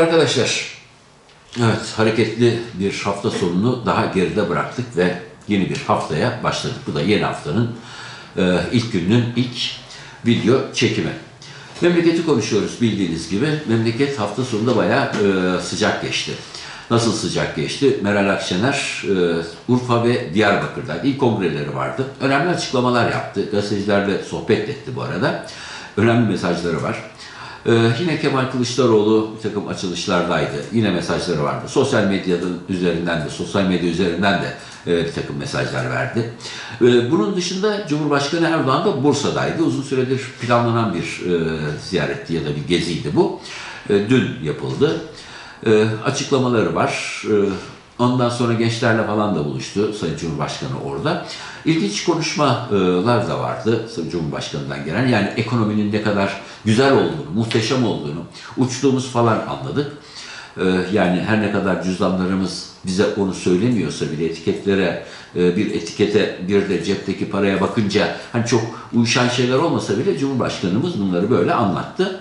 arkadaşlar. Evet, hareketli bir hafta sonunu daha geride bıraktık ve yeni bir haftaya başladık. Bu da yeni haftanın e, ilk gününün ilk video çekimi. Memleketi konuşuyoruz bildiğiniz gibi. Memleket hafta sonunda bayağı e, sıcak geçti. Nasıl sıcak geçti? Meral Akşener e, Urfa ve Diyarbakır'da ilk kongreleri vardı. Önemli açıklamalar yaptı. Gazetecilerle sohbet etti bu arada. Önemli mesajları var. Ee, yine Kemal Kılıçdaroğlu bir takım açılışlardaydı. Yine mesajları vardı. Sosyal medyanın üzerinden de, sosyal medya üzerinden de e, bir takım mesajlar verdi. Ee, bunun dışında Cumhurbaşkanı Erdoğan da Bursa'daydı. Uzun süredir planlanan bir e, ziyaretti ya da bir geziydi bu. E, dün yapıldı. E, açıklamaları var. Ondan sonra gençlerle falan da buluştu Sayın Cumhurbaşkanı orada. İlginç konuşmalar da vardı Sayın Cumhurbaşkanı'ndan gelen. Yani ekonominin ne kadar güzel olduğunu, muhteşem olduğunu, uçtuğumuz falan anladık. Ee, Yani her ne kadar cüzdanlarımız bize onu söylemiyorsa bile etiketlere, e, bir etikete bir de cepteki paraya bakınca hani çok uyuşan şeyler olmasa bile Cumhurbaşkanımız bunları böyle anlattı.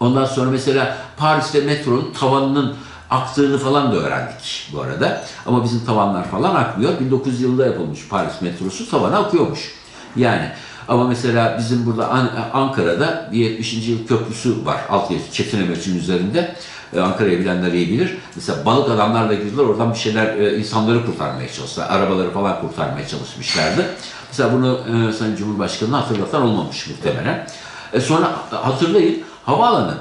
Ondan sonra mesela Paris'te metronun tavanının aktığını falan da öğrendik bu arada. Ama bizim tavanlar falan akmıyor. 1900 yılında yapılmış Paris metrosu tavana akıyormuş. Yani ama mesela bizim burada An- Ankara'da bir 70. yıl köprüsü var. Alt geçit Çetin Emeç'in üzerinde. Ee, Ankara'yı bilenler iyi bilir. Mesela balık adamlarla girdiler. Oradan bir şeyler e, insanları kurtarmaya çalıştılar. Arabaları falan kurtarmaya çalışmışlardı. Mesela bunu e, Sayın Cumhurbaşkanı'na hatırlatan olmamış muhtemelen. E, sonra hatırlayın havaalanı.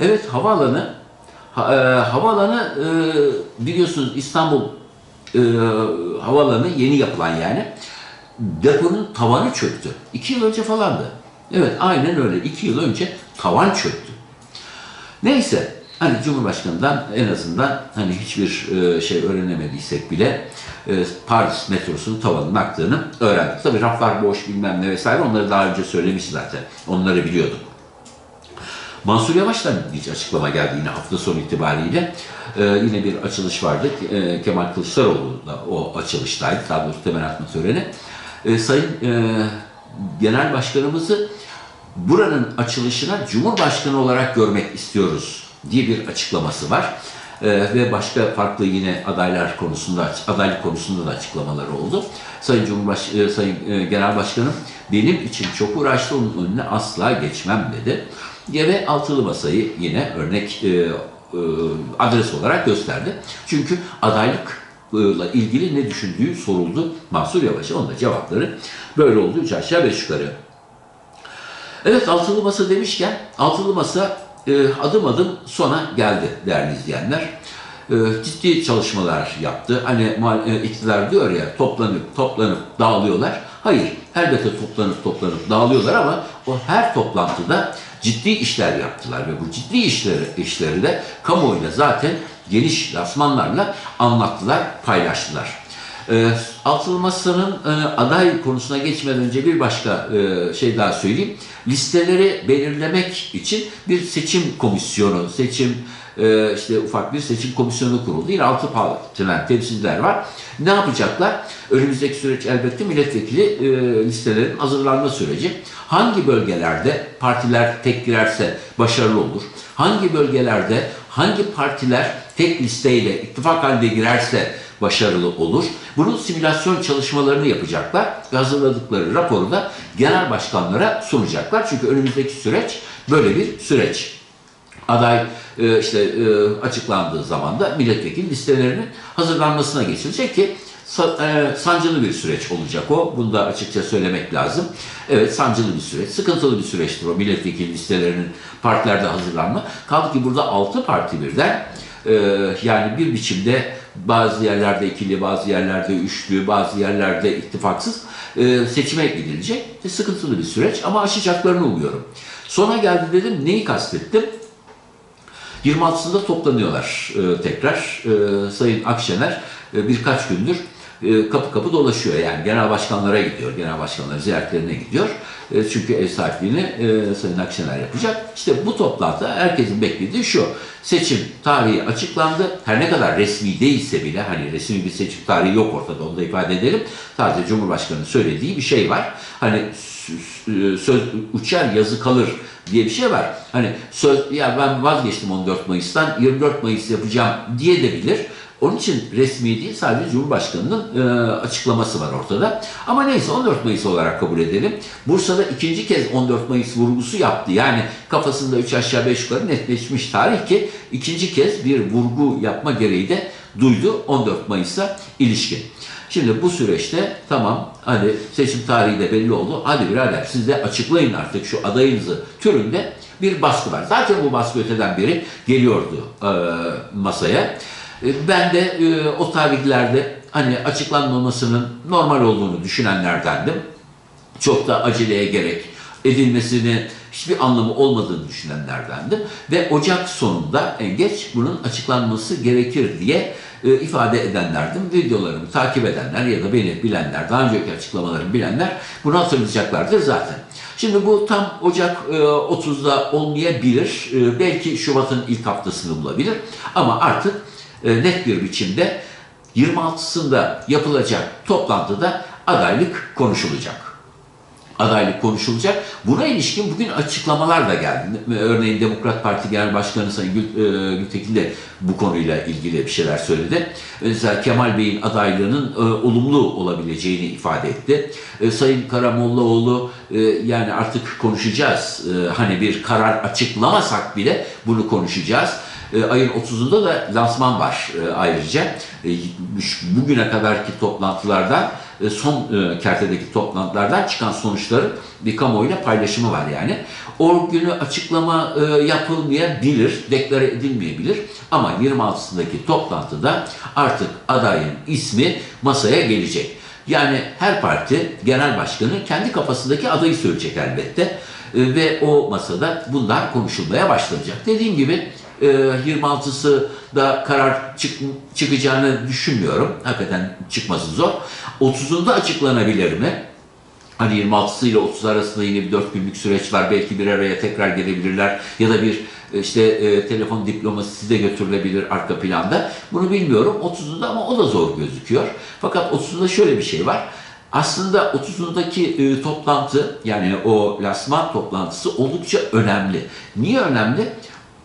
Evet havaalanı Ha, e, havaalanı e, biliyorsunuz İstanbul e, havaalanı yeni yapılan yani deponun tavanı çöktü. İki yıl önce falandı. Evet aynen öyle. İki yıl önce tavan çöktü. Neyse hani Cumhurbaşkanı'ndan en azından hani hiçbir e, şey öğrenemediysek bile e, Paris metrosunun tavanının aktığını öğrendik. Tabii raflar boş bilmem ne vesaire onları daha önce söylemiş zaten. Onları biliyorduk. Mansur Yavaş'tan bir açıklama geldi yine hafta sonu itibariyle. Ee, yine bir açılış vardı. Ee, Kemal Kılıçdaroğlu da o açılıştaydı. Daha doğrusu temel atma töreni. Ee, Sayın e, Genel Başkanımızı buranın açılışına Cumhurbaşkanı olarak görmek istiyoruz diye bir açıklaması var. Ee, ve başka farklı yine adaylar konusunda adaylık konusunda da açıklamaları oldu. Sayın Cumhurbaş e, Sayın e, Genel Başkanım benim için çok uğraştı onun önüne asla geçmem dedi. Ve altılı masayı yine örnek e, e, adres olarak gösterdi. Çünkü adaylıkla ilgili ne düşündüğü soruldu Mansur Yavaş'a. Onun da cevapları böyle oldu. Üç aşağı beş yukarı. Evet altılı masa demişken altılı masa e, adım adım sona geldi değerli izleyenler. E, ciddi çalışmalar yaptı. Hani e, iktidar diyor ya toplanıp toplanıp dağılıyorlar. Hayır elbette toplanıp toplanıp dağılıyorlar ama o her toplantıda ciddi işler yaptılar ve bu ciddi işleri, işleri de kamuoyuna zaten geniş lasmanlarla anlattılar, paylaştılar. E, Altılı Masa'nın e, aday konusuna geçmeden önce bir başka e, şey daha söyleyeyim. Listeleri belirlemek için bir seçim komisyonu, seçim e, işte ufak bir seçim komisyonu kuruldu. Yine altı partiden temsilciler var. Ne yapacaklar? Önümüzdeki süreç elbette milletvekili listelerin hazırlanma süreci. Hangi bölgelerde partiler tek girerse başarılı olur? Hangi bölgelerde hangi partiler tek listeyle ittifak halinde girerse başarılı olur. Bunun simülasyon çalışmalarını yapacaklar hazırladıkları raporu da genel başkanlara sunacaklar. Çünkü önümüzdeki süreç böyle bir süreç. Aday e, işte e, açıklandığı zaman da milletvekili listelerinin hazırlanmasına geçilecek ki sancılı bir süreç olacak o. Bunu da açıkça söylemek lazım. Evet sancılı bir süreç, sıkıntılı bir süreçtir o milletvekili listelerinin partilerde hazırlanma. Kaldı ki burada altı parti birden e, yani bir biçimde bazı yerlerde ikili, bazı yerlerde üçlü, bazı yerlerde ittifaksız e, seçime gidilecek. E, sıkıntılı bir süreç ama aşacaklarını umuyorum. Sona geldi dedim, neyi kastettim? 26'sında toplanıyorlar e, tekrar. E, Sayın Akşener e, birkaç gündür e, kapı kapı dolaşıyor. Yani genel başkanlara gidiyor, genel başkanların ziyaretlerine gidiyor. E, çünkü ev sahipliğini e, Sayın Akşener yapacak. İşte bu toplantıda herkesin beklediği şu. Seçim tarihi açıklandı. Her ne kadar resmi değilse bile hani resmi bir seçim tarihi yok ortada onu da ifade edelim. Sadece Cumhurbaşkanı'nın söylediği bir şey var. Hani söz uçar yazı kalır diye bir şey var. Hani söz ya ben vazgeçtim 14 Mayıs'tan 24 Mayıs yapacağım diye de bilir. Onun için resmi değil sadece Cumhurbaşkanı'nın e, açıklaması var ortada. Ama neyse 14 Mayıs olarak kabul edelim. Bursa'da ikinci kez 14 Mayıs vurgusu yaptı. Yani kafasında 3 aşağı 5 yukarı netleşmiş tarih ki ikinci kez bir vurgu yapma gereği de duydu 14 Mayıs'a ilişkin. Şimdi bu süreçte tamam hadi seçim tarihi de belli oldu. Hadi birader siz de açıklayın artık şu adayınızı türünde bir baskı var. Zaten bu baskı öteden beri geliyordu e, masaya. E, Ben de e, o tarihlerde hani açıklanmamasının normal olduğunu düşünenlerdendim. Çok da aceleye gerek edilmesini hiçbir anlamı olmadığını düşünenlerdendim. Ve Ocak sonunda en geç bunun açıklanması gerekir diye e, ifade edenlerdim. Videolarımı takip edenler ya da beni bilenler, daha önceki açıklamalarımı bilenler bunu hatırlayacaklardır zaten. Şimdi bu tam Ocak e, 30'da olmayabilir. Belki Şubat'ın ilk haftasını bulabilir. Ama artık e, net bir biçimde 26'sında yapılacak toplantıda adaylık konuşulacak. Adaylık konuşulacak. Buna ilişkin bugün açıklamalar da geldi. Örneğin Demokrat Parti Genel Başkanı Sayın Gül, e, Gültekin de bu konuyla ilgili bir şeyler söyledi. Mesela Kemal Bey'in adaylığının e, olumlu olabileceğini ifade etti. E, Sayın Karamollaoğlu e, yani artık konuşacağız. E, hani bir karar açıklamasak bile bunu konuşacağız. E, ayın 30'unda da lansman var e, ayrıca. E, bugüne kadarki toplantılardan e, son e, kertedeki toplantılardan çıkan sonuçların bir kamuoyuyla paylaşımı var yani. O günü açıklama yapılmayabilir, deklare edilmeyebilir ama 26'sındaki toplantıda artık adayın ismi masaya gelecek. Yani her parti genel başkanı kendi kafasındaki adayı söyleyecek elbette. Ve o masada bunlar konuşulmaya başlanacak. Dediğim gibi e, 26'sı da karar çık, çıkacağını düşünmüyorum. Hakikaten çıkması zor. 30'unda açıklanabilir mi? Hani 26'sı ile 30 arasında yine bir 4 günlük süreç var. Belki bir araya tekrar gelebilirler. Ya da bir e, işte e, telefon diplomasisi de götürülebilir arka planda. Bunu bilmiyorum. 30'unda ama o da zor gözüküyor. Fakat 30'unda şöyle bir şey var. Aslında 30'undaki e, toplantı yani o lasman toplantısı oldukça önemli. Niye önemli?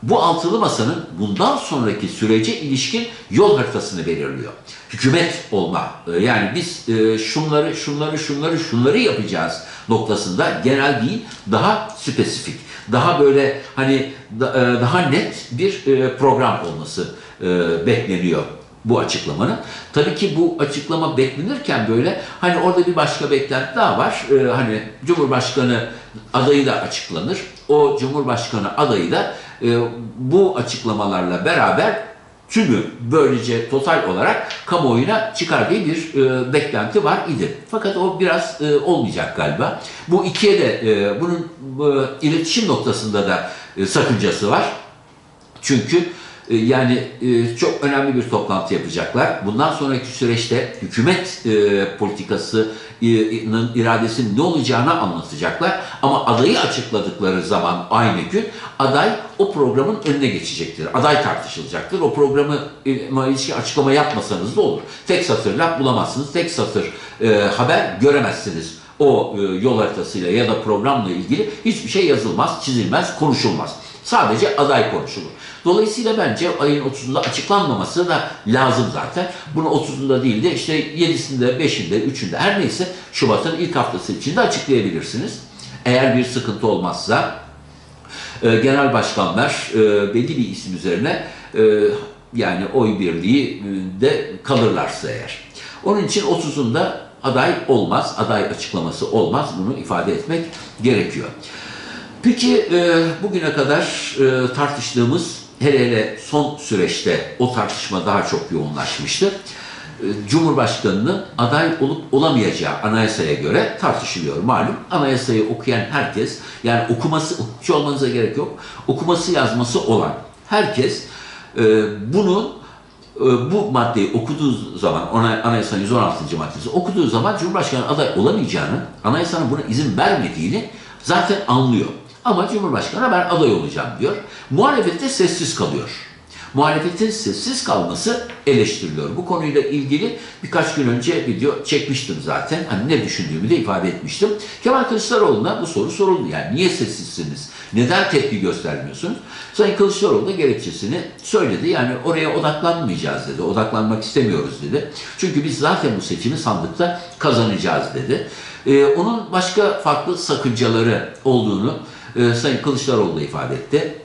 Bu altılı masanın bundan sonraki sürece ilişkin yol haritasını belirliyor. Hükümet olma, e, yani biz e, şunları, şunları, şunları, şunları yapacağız noktasında genel değil, daha spesifik, daha böyle hani e, daha net bir program olması bekleniyor bu açıklamanın. Tabii ki bu açıklama beklenirken böyle hani orada bir başka beklenti daha var. Hani Cumhurbaşkanı adayı da açıklanır. O Cumhurbaşkanı adayı da e, bu açıklamalarla beraber tümü böylece total olarak kamuoyuna çıkar diye bir e, beklenti var idi. Fakat o biraz e, olmayacak galiba. Bu ikiye de e, bunun e, iletişim noktasında da e, sakıncası var. Çünkü e, yani e, çok önemli bir toplantı yapacaklar. Bundan sonraki süreçte hükümet e, politikasının iradesinin ne olacağını anlatacaklar. Ama adayı açıkladıkları zaman aynı gün aday o programın önüne geçecektir. Aday tartışılacaktır. O programı e, ilişkin açıklama yapmasanız da olur. Tek satır laf bulamazsınız. Tek satır e, haber göremezsiniz. O e, yol haritasıyla ya da programla ilgili hiçbir şey yazılmaz, çizilmez, konuşulmaz. Sadece aday konuşulur. Dolayısıyla bence ayın 30'unda açıklanmaması da lazım zaten. Bunu 30'unda değil de işte 7'sinde, 5'inde, 3'ünde her neyse Şubat'ın ilk haftası içinde açıklayabilirsiniz. Eğer bir sıkıntı olmazsa e, genel başkanlar e, belli bir isim üzerine e, yani oy birliği de kalırlarsa eğer. Onun için 30'unda aday olmaz, aday açıklaması olmaz. Bunu ifade etmek gerekiyor. Peki e, bugüne kadar e, tartıştığımız hele hele son süreçte o tartışma daha çok yoğunlaşmıştı. E, Cumhurbaşkanının aday olup olamayacağı anayasaya göre tartışılıyor. Malum anayasayı okuyan herkes yani okuması, hukukçu olmanıza gerek yok, okuması yazması olan herkes e, bunun e, bu maddeyi okuduğu zaman, anayasanın 116. maddesi okuduğu zaman Cumhurbaşkanı aday olamayacağını, anayasanın buna izin vermediğini zaten anlıyor. Ama Cumhurbaşkanı ben aday olacağım diyor. Muhalefette sessiz kalıyor. Muhalefetin sessiz kalması eleştiriliyor. Bu konuyla ilgili birkaç gün önce video çekmiştim zaten. Hani ne düşündüğümü de ifade etmiştim. Kemal Kılıçdaroğlu'na bu soru soruldu. Yani niye sessizsiniz? Neden tepki göstermiyorsunuz? Sayın Kılıçdaroğlu da gerekçesini söyledi. Yani oraya odaklanmayacağız dedi. Odaklanmak istemiyoruz dedi. Çünkü biz zaten bu seçimi sandıkta kazanacağız dedi. Ee, onun başka farklı sakıncaları olduğunu e, Sayın Kılıçdaroğlu da ifade etti.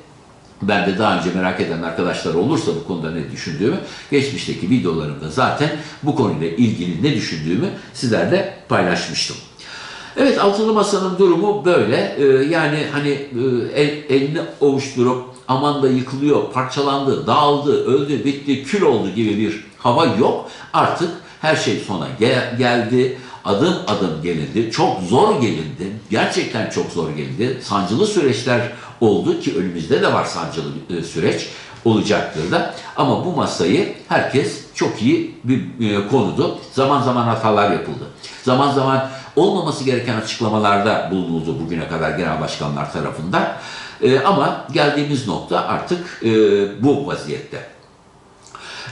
Ben de daha önce merak eden arkadaşlar olursa bu konuda ne düşündüğümü, geçmişteki videolarımda zaten bu konuyla ilgili ne düşündüğümü sizlerle paylaşmıştım. Evet altılı masanın durumu böyle. Ee, yani hani e, el, elini ovuşturup aman da yıkılıyor, parçalandı, dağıldı, öldü, bitti, kül oldu gibi bir hava yok. Artık her şey sona gel- geldi. Adım adım gelindi. Çok zor gelindi. Gerçekten çok zor gelindi. Sancılı süreçler oldu ki önümüzde de var sancılı e, süreç olacaktır da. Ama bu masayı herkes çok iyi bir e, konudu. Zaman zaman hatalar yapıldı. Zaman zaman olmaması gereken açıklamalarda bulunuldu bugüne kadar genel başkanlar tarafından. E, ama geldiğimiz nokta artık bu vaziyette.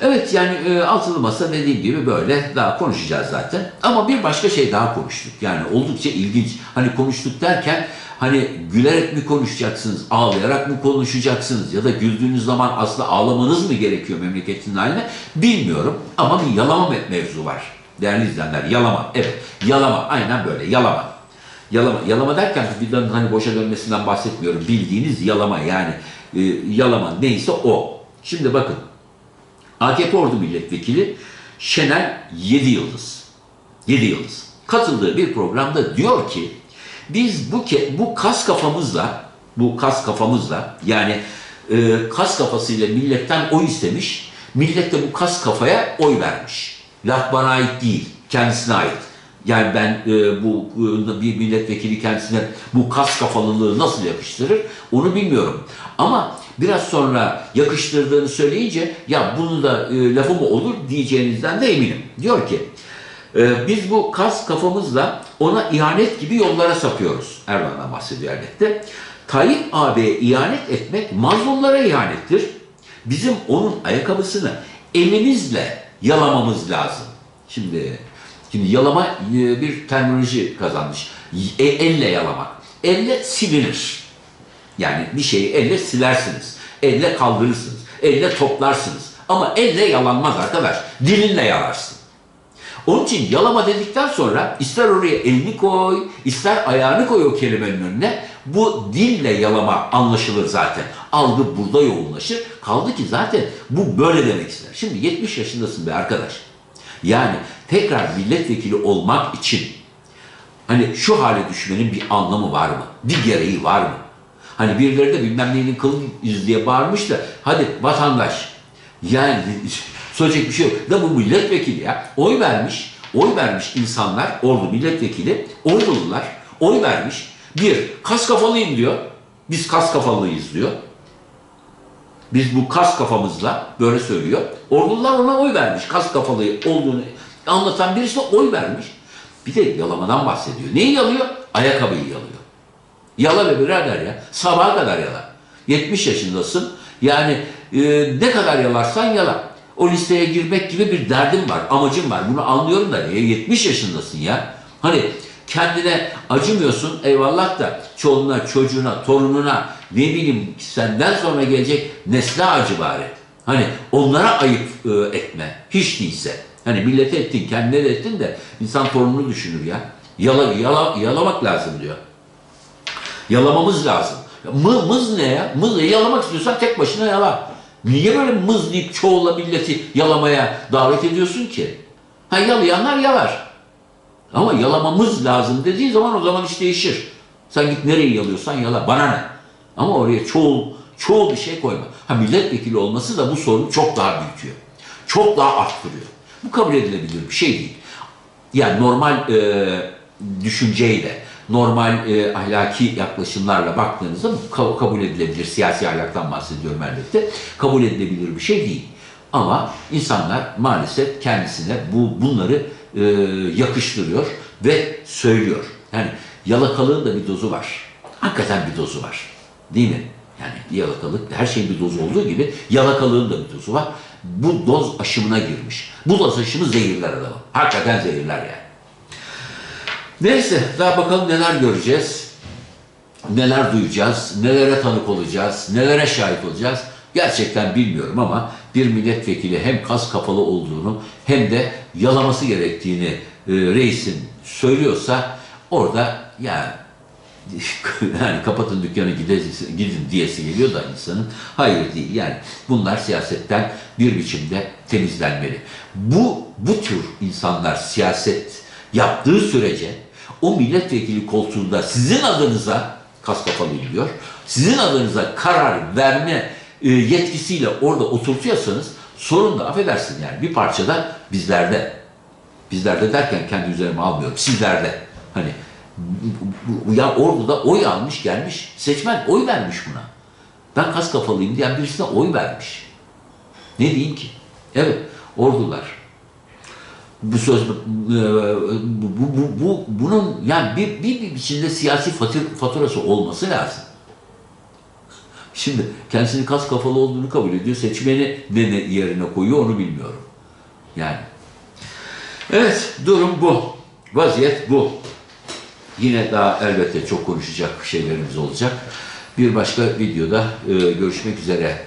Evet yani e, altılı masa dediğim gibi böyle daha konuşacağız zaten. Ama bir başka şey daha konuştuk. Yani oldukça ilginç. Hani konuştuk derken hani gülerek mi konuşacaksınız, ağlayarak mı konuşacaksınız ya da güldüğünüz zaman aslında ağlamanız mı gerekiyor memleketin haline bilmiyorum. Ama bir yalama me- mevzu var. Değerli izleyenler yalama. Evet yalama aynen böyle yalama. Yalama, yalama derken vidanın hani boşa dönmesinden bahsetmiyorum. Bildiğiniz yalama yani e, yalama neyse o. Şimdi bakın AKP Ordu Milletvekili Şenel 7 Yıldız. 7 Yıldız. Katıldığı bir programda diyor ki biz bu ke bu kas kafamızla bu kas kafamızla yani e, kas kafasıyla milletten oy istemiş. Millet de bu kas kafaya oy vermiş. Laf bana ait değil, kendisine ait. Yani ben e, bu bir milletvekili kendisine bu kas kafalılığı nasıl yakıştırır onu bilmiyorum. Ama biraz sonra yakıştırdığını söyleyince ya bunu da e, lafı mı olur diyeceğinizden de eminim. Diyor ki e, biz bu kas kafamızla ona ihanet gibi yollara sapıyoruz. Erdoğan'dan bahsediyor elbette. Tayyip AB'ye ihanet etmek mazlumlara ihanettir. Bizim onun ayakkabısını elimizle yalamamız lazım. Şimdi Şimdi yalama e, bir terminoloji kazanmış. E, elle yalamak. Elle silinir. Yani bir şeyi elle silersiniz. Elle kaldırırsınız. Elle toplarsınız. Ama elle yalanmaz arkadaş. Dilinle yalarsın. Onun için yalama dedikten sonra ister oraya elini koy, ister ayağını koy o kelimenin önüne. Bu dille yalama anlaşılır zaten. Algı burada yoğunlaşır. Kaldı ki zaten bu böyle demek ister. Şimdi 70 yaşındasın be arkadaş. Yani tekrar milletvekili olmak için hani şu hale düşmenin bir anlamı var mı? Bir gereği var mı? Hani birileri de bilmem neyinin kılıyız diye bağırmış da hadi vatandaş yani söyleyecek bir şey yok. Da bu milletvekili ya oy vermiş, oy vermiş insanlar ordu milletvekili ordulular oy vermiş. Bir kas kafalıyım diyor. Biz kas kafalıyız diyor. Biz bu kas kafamızla böyle söylüyor. Ordular ona oy vermiş. Kas kafalı olduğunu anlatan birisi oy vermiş. Bir de yalamadan bahsediyor. Neyi yalıyor? Ayakkabıyı yalıyor. Yala be birader ya. Sabaha kadar yala. 70 yaşındasın. Yani e, ne kadar yalarsan yala. O listeye girmek gibi bir derdim var, amacım var. Bunu anlıyorum da niye? 70 yaşındasın ya. Hani kendine acımıyorsun eyvallah da çoluğuna, çocuğuna, torununa ne bileyim senden sonra gelecek nesle acı bari. Hani onlara ayıp e, etme. Hiç değilse. Hani millete ettin, kendine de ettin de insan torununu düşünür ya. Yala, yala, yalamak lazım diyor. Yalamamız lazım. Mı, mız ne ya? Mız yalamak istiyorsan tek başına yala. Niye böyle mız deyip çoğulla milleti yalamaya davet ediyorsun ki? Ha yalayanlar yalar. Ama yalamamız lazım dediği zaman o zaman iş değişir. Sen git nereyi yalıyorsan yala. Bana ne? Ama oraya çoğul, çoğul bir şey koyma. Ha milletvekili olması da bu sorunu çok daha büyütüyor. Çok daha arttırıyor. Bu kabul edilebilir bir şey değil. Yani normal e, düşünceyle, normal e, ahlaki yaklaşımlarla baktığınızda bu ka- kabul edilebilir. Siyasi ahlaktan bahsediyorum elbette. Kabul edilebilir bir şey değil. Ama insanlar maalesef kendisine bu bunları e, yakıştırıyor ve söylüyor. Yani yalakalığın da bir dozu var. Hakikaten bir dozu var. Değil mi? Yani yalakalık her şeyin bir dozu olduğu gibi yalakalığın da bir dozu var. Bu doz aşımına girmiş. Bu doz aşımı zehirler adamı. Hakikaten zehirler yani. Neyse daha bakalım neler göreceğiz. neler duyacağız, nelere tanık olacağız, nelere şahit olacağız gerçekten bilmiyorum ama bir milletvekili hem kas kafalı olduğunu hem de yalaması gerektiğini e, reisin söylüyorsa orada yani yani kapatın dükkanı gidesi, gidin diyesi geliyor da insanın. Hayır değil. Yani bunlar siyasetten bir biçimde temizlenmeli. Bu, bu tür insanlar siyaset yaptığı sürece o milletvekili koltuğunda sizin adınıza kas kafalı diyor. Sizin adınıza karar verme e, yetkisiyle orada oturtuyorsanız sorun da affedersin yani bir parçada bizlerde. Bizlerde derken kendi üzerime almıyorum. Sizlerde. Hani ya orada da oy almış gelmiş. Seçmen oy vermiş buna. Ben kas kafalıyım diyen birisine oy vermiş. Ne diyeyim ki? Evet, ordular. Bu söz bu, bu, bu, bu- bunun yani bir, bir, biçimde siyasi fatur, faturası olması lazım. Şimdi kendisini kas kafalı olduğunu kabul ediyor. Seçmeni ne ne yerine koyuyor onu bilmiyorum. Yani. Evet, durum bu. Vaziyet bu. Yine daha elbette çok konuşacak şeylerimiz olacak. Bir başka videoda e, görüşmek üzere.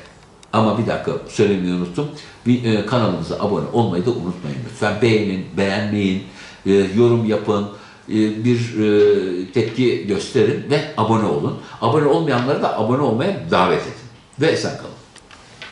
Ama bir dakika söylemeyi unuttum. Bir, e, kanalımıza abone olmayı da unutmayın lütfen. Beğenin, beğenmeyin, e, yorum yapın, bir e, tepki gösterin ve abone olun. Abone olmayanları da abone olmaya davet edin. Ve sen kalın.